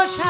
অবসা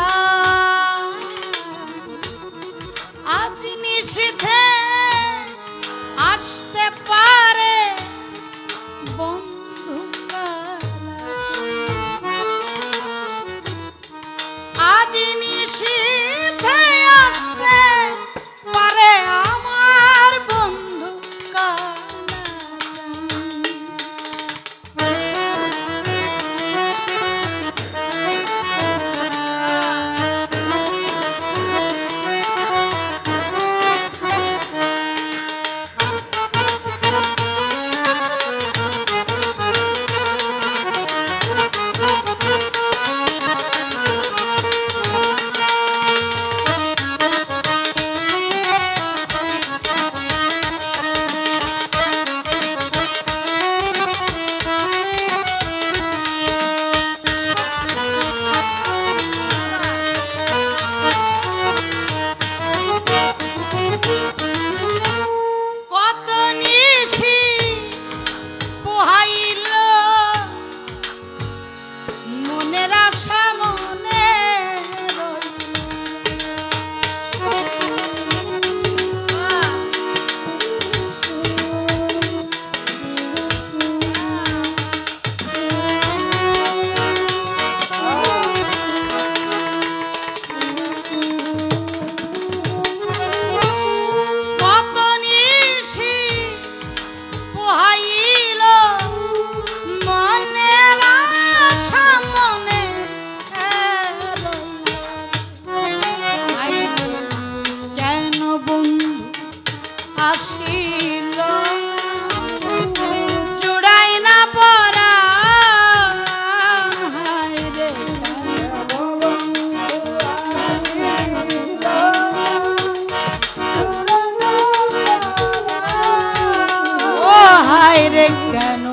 কেন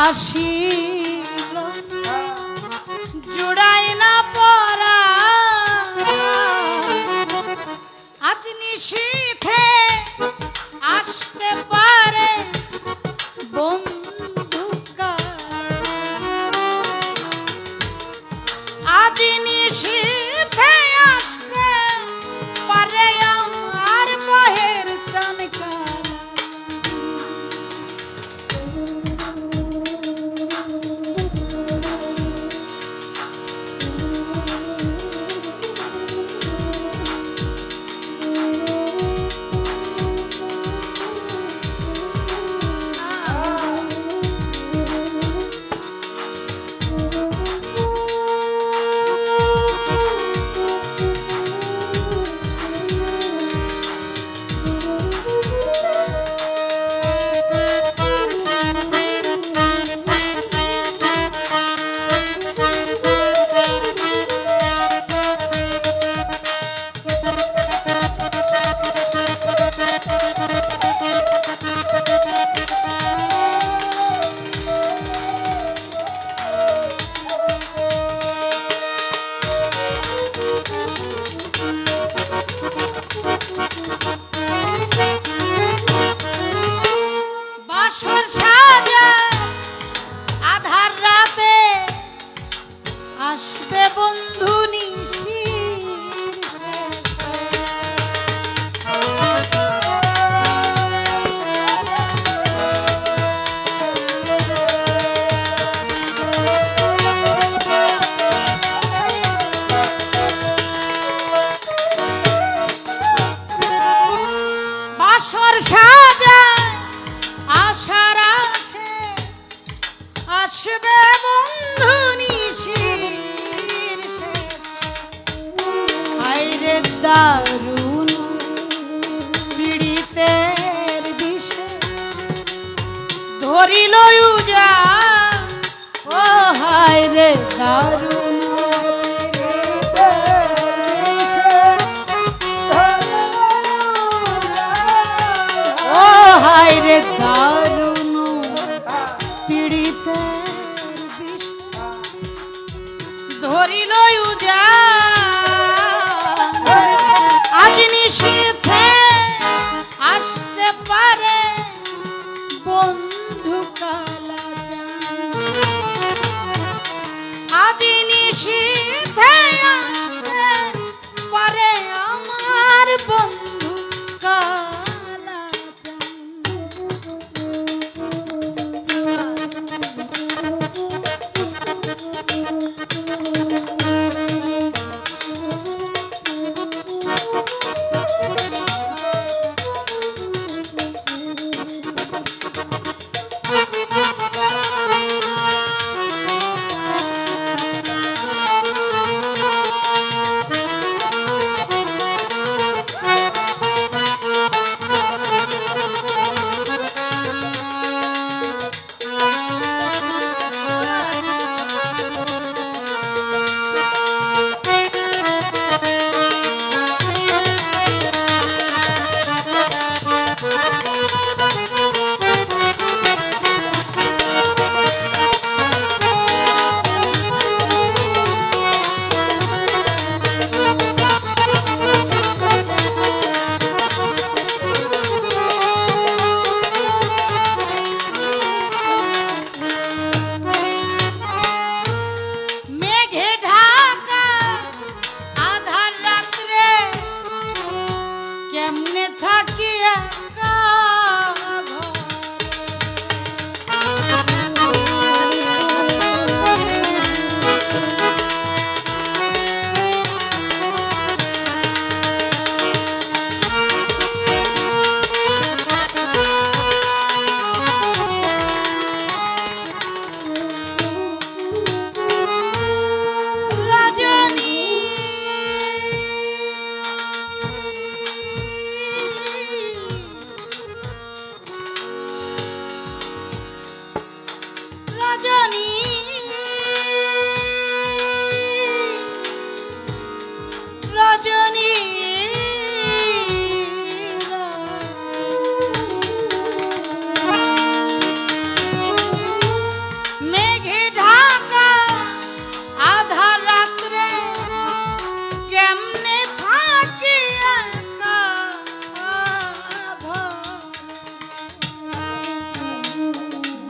আসিল দারুণ। ও হায় রে দারুণ। ধরিল উজা।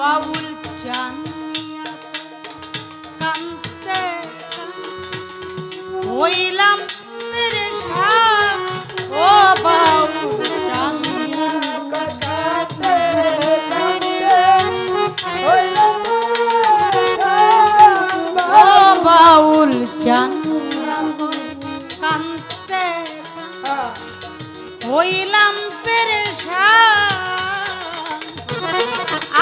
বাউল চানিয়া কান্তে হইলাম ও বাউল চানিয়া ও বাউল চানিয়া কান্তে হইলাম পেরেশান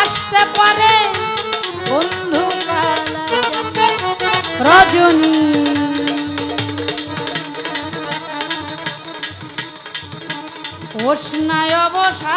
আসতে পারে বন্ধু রজনী। ওষ্ণায় অবসা